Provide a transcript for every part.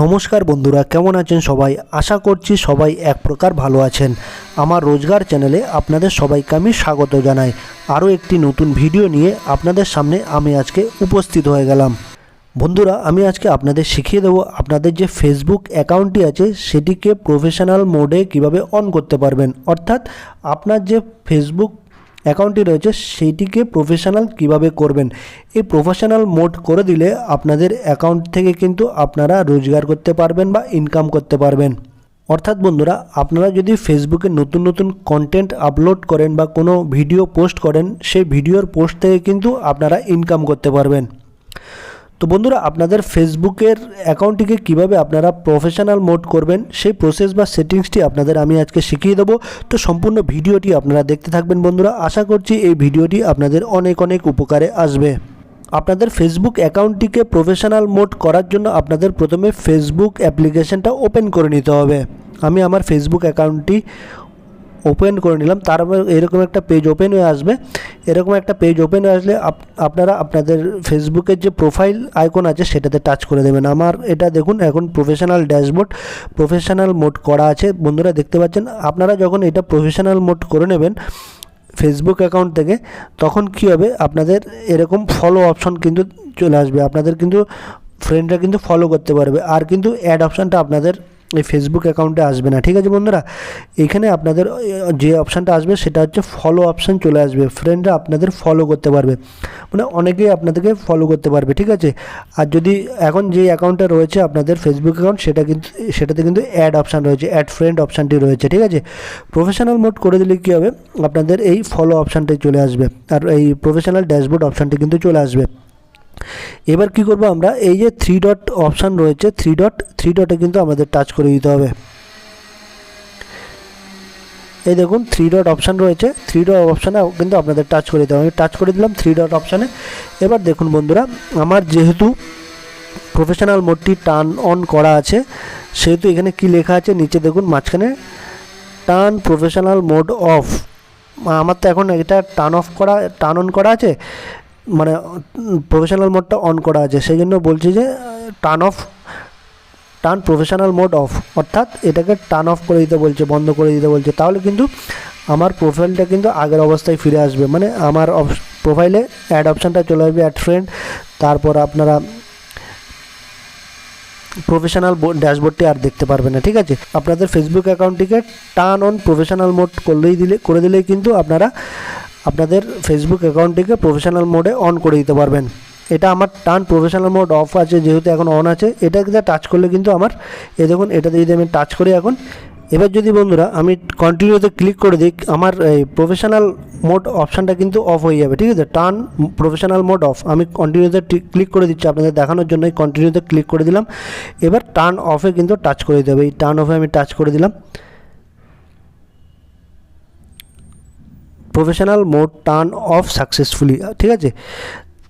নমস্কার বন্ধুরা, কেমন আছেন সবাই? আশা করছি সবাই এক প্রকার ভালো আছেন। আমার রোজগার চ্যানেলে আপনাদের সবাইকে আমি স্বাগত জানাই। আরও একটি নতুন ভিডিও নিয়ে আপনাদের সামনে আমি আজকে উপস্থিত হয়ে গেলাম। বন্ধুরা, আমি আজকে আপনাদের শিখিয়ে দেবো আপনাদের যে ফেসবুক অ্যাকাউন্টটি আছে, সেটিকে প্রফেশনাল মোডে কীভাবে অন করতে পারবেন। অর্থাৎ আপনার যে ফেসবুক অ্যাকাউন্টটি রয়েছে, সেইটিকে প্রফেশনাল কীভাবে করবেন? এই প্রফেশনাল মোড করে দিলে আপনাদের অ্যাকাউন্ট থেকে কিন্তু আপনারা রোজগার করতে পারবেন বা ইনকাম করতে পারবেন। অর্থাৎ বন্ধুরা, আপনারা যদি ফেসবুকে নতুন নতুন কন্টেন্ট আপলোড করেন বা কোনো ভিডিও পোস্ট করেন, সেই ভিডিওর পোস্ট থেকে কিন্তু আপনারা ইনকাম করতে পারবেন। তো বন্ধুরা, আপনাদের ফেসবুকের অ্যাকাউন্টটিকে কীভাবে আপনারা প্রফেশনাল মোড করবেন, সেই প্রসেস বা সেটিংসটি আপনাদের আমি আজকে শিখিয়ে দেবো। তো সম্পূর্ণ ভিডিওটি আপনারা দেখতে থাকবেন বন্ধুরা। আশা করছি এই ভিডিওটি আপনাদের অনেক অনেক উপকারে আসবে। আপনাদের ফেসবুক অ্যাকাউন্টটিকে প্রফেশনাল মোড করার জন্য আপনাদের প্রথমে ফেসবুক অ্যাপ্লিকেশনটা ওপেন করে নিতে হবে। আমি আমার ফেসবুক অ্যাকাউন্টটি ওপেন করে নিলাম। তারপর এরকম একটা পেজ ওপেন হয়ে আসবে। এরকম একটা পেজ ওপেন হয়ে আসলে আপ- আপনারা আপনাদের ফেসবুকের যে প্রোফাইল আইকন আছে, সেটাতে টাচ করে দেবেন। আমার এটা দেখুন, এখন প্রফেশনাল ড্যাশবোর্ড প্রফেশনাল মোড করা আছে। বন্ধুরা দেখতে পাচ্ছেন, আপনারা যখন এটা প্রফেশনাল মোড করে নেবেন ফেসবুক অ্যাকাউন্ট থেকে, তখন কী হবে? আপনাদের এরকম ফলো অপশন কিন্তু চলে আসবে। আপনাদের কিন্তু ফ্রেন্ডরা কিন্তু ফলো করতে পারবে। আর কিন্তু অ্যাড অপশানটা আপনাদের এই ফেসবুক অ্যাকাউন্টে আসবে না। ঠিক আছে বন্ধুরা? এখানে আপনাদের, যে অপশানটা আসবে সেটা হচ্ছে ফলো অপশান চলে আসবে। ফ্রেন্ডরা আপনাদের ফলো করতে পারবে। মানে অনেকেই আপনাদেরকে ফলো করতে পারবে, ঠিক আছে? আর যদি এখন যে অ্যাকাউন্টটা রয়েছে আপনাদের ফেসবুক অ্যাকাউন্ট সেটা কিন্তু, সেটাতে কিন্তু অ্যাড অপশান রয়েছে অ্যাড ফ্রেন্ড অপশানটি রয়েছে, ঠিক আছে? প্রফেশনাল মোড করে দিলে কী হবে? আপনাদের এই ফলো অপশানটাই চলে আসবে। আর এই প্রফেশনাল ড্যাশবোর্ড অপশানটি কিন্তু চলে আসবে। এবার কি করব আমরা? এই যে থ্রি ডট অপশান রয়েছে থ্রি ডট থ্রি ডটে কিন্তু আমাদের টাচ করে দিতে হবে। এই দেখুন থ্রি ডট অপশান রয়েছে থ্রি ডট অপশানে কিন্তু আপনাদের টাচ করে দিতে হবে। আমি টাচ করে দিলাম থ্রি ডট অপশানে এবার দেখুন বন্ধুরা, আমার যেহেতু প্রফেশনাল মোডটি টার্ন অন করা আছে, সেহেতু এখানে কি লেখা আছে? নিচে দেখুন, মাঝখানে টার্ন প্রফেশনাল মোড অফ আমার তো এখন এটা টার্ন অফ করা টার্ন অন করা আছে। মানে প্রফেশনাল মোডটা অন করা আছে। সেই জন্য বলছি যে turn off turn professional mode off অর্থাৎ এটাকে টার্ন অফ করে দিতে বলছে, বন্ধ করে দিতে বলছে। তাহলে কিন্তু আমার প্রোফাইলটা কিন্তু আগের অবস্থায় ফিরে আসবে। মানে আমার প্রোফাইলে অ্যাড অপশানটা চলে আসবে অ্যাড ফ্রেন্ড তারপর আপনারা প্রফেশনাল ড্যাশবোর্ডটি আর দেখতে পারবেন না, ঠিক আছে? আপনাদের ফেসবুক অ্যাকাউন্টটিকে টার্ন অন প্রফেশনাল মোড করলেই দিলে, করে দিলেই কিন্তু আপনারা আপনাদের ফেসবুক অ্যাকাউন্টটিকে প্রফেশনাল মোডে অন করে দিতে পারবেন। এটা আমার টার্ন প্রফেশনাল মোড অফ আছে, যেহেতু এখন অন আছে। এটা এটাকে টাচ করলে কিন্তু আমার এ দেখুন, এটাতে যদি আমি টাচ করি এখন, এবার যদি বন্ধুরা আমি কন্টিনিউতে ক্লিক করে দিই, আমার এই প্রফেশনাল মোড অপশানটা কিন্তু অফ হয়ে যাবে, ঠিক আছে? টার্ন প্রফেশনাল মোড অফ আমি কন্টিনিউতে ক্লিক করে দিচ্ছি আপনাদের দেখানোর জন্য কন্টিনিউতে ক্লিক করে দিলাম। এবার টার্ন অফে কিন্তু টাচ করে দিতে হবে। এই টার্ন অফে আমি টাচ করে দিলাম। Professional mode turn off successfully ঠিক আছে?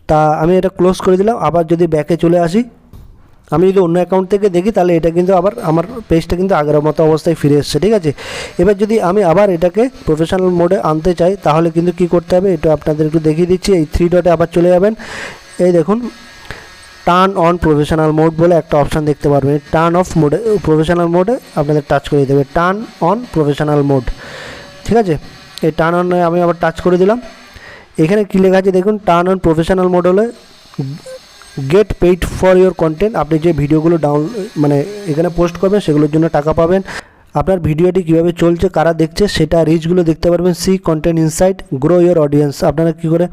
তা আমি এটা ক্লোজ করে দিলাম, আবার যদি ব্যাকে চলে আসি, আমি যদি অন্য অ্যাকাউন্ট থেকে দেখি, তাহলে এটা কিন্তু আবার আমার পেজটা কিন্তু আগের মতো অবস্থায় ফিরে এসছে, ঠিক আছে? এবার যদি আমি আবার এটাকে প্রফেশনাল মোডে আনতে চাই, তাহলে কিন্তু কি করতে হবে? এটা আপনাদের একটু দেখিয়ে দিচ্ছি, এই থ্রি ডটে আবার চলে যাবেন। এই দেখুন টার্ন অন প্রফেশনাল মোড বলে একটা অপশান দেখতে পারবেন। টার্ন অফ মোডে প্রফেশনাল মোডে আপনাদের টাচ করে দিতে হবে। টার্ন অন প্রফেশনাল মোড ঠিক আছে? এই টার্ন অন আমি আবার টাচ করে দিলাম। এখানে কী লেখা আছে দেখুন টার্ন অন প্রফেশনাল মোড হলে get paid for your content আপনি যে ভিডিওগুলো ডাউন মানে এখানে পোস্ট করবেন, সেগুলোর জন্য টাকা পাবেন। আপনার ভিডিওটি কীভাবে চলছে, কারা দেখছে, সেটা রিচগুলো দেখতে পারবেন। See content insight grow your audience আপনারা কী করে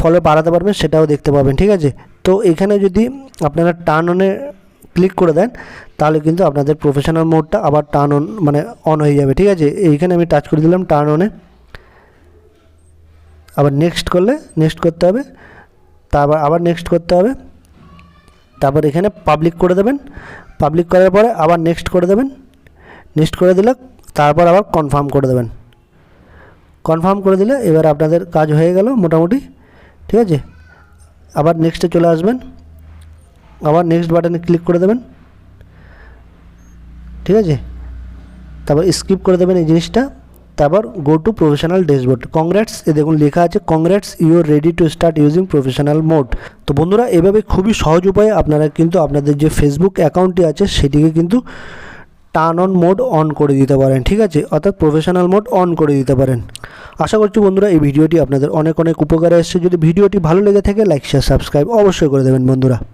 ফলো বাড়াতে পারবেন, সেটাও দেখতে পাবেন, ঠিক আছে? তো এখানে যদি আপনারা টার্ন অনে ক্লিক করে দেন, তাহলে কিন্তু আপনাদের প্রফেশনাল মোডটা আবার টার্ন অন মানে অন হয়ে যাবে, ঠিক আছে? এইখানে আমি টাচ করে দিলাম টার্ন অনে আবার নেক্সট করলে নেক্সট করতে হবে, তারপর আবার নেক্সট করতে হবে, তারপর এখানে পাবলিক করে দেবেন পাবলিক করার পরে আবার নেক্সট করে দেবেন নেক্সট করে দিলে তারপর আবার কনফার্ম করে দেবেন। কনফার্ম করে দিলে এবার আপনাদের কাজ হয়ে গেল মোটামুটি, ঠিক আছে? আবার নেক্সটে চলে আসবেন, আবার নেক্সট বাটনে ক্লিক করে দেবেন, ঠিক আছে? তারপর স্কিপ করে দেবেন এই জিনিসটা। তারপর go to professional dashboard congrats এ দেখুন লেখা আছে congrats you ready to start using professional mode তো বন্ধুরা, এভাবে খুবই সহজ উপায়ে আপনারা কিন্তু আপনাদের যে ফেসবুক অ্যাকাউন্টটি আছে, সেটিকে কিন্তু টার্ন অন মোড অন করে দিতে পারেন, ঠিক আছে? অর্থাৎ প্রফেশনাল মোড অন করে দিতে পারেন। আশা করছি বন্ধুরা, এই ভিডিওটি আপনাদের অনেক অনেক উপকারে এসেছে। যদি ভিডিওটি ভালো লেগে থাকে লাইক শেয়ার সাবস্ক্রাইব অবশ্যই করে দেবেন বন্ধুরা।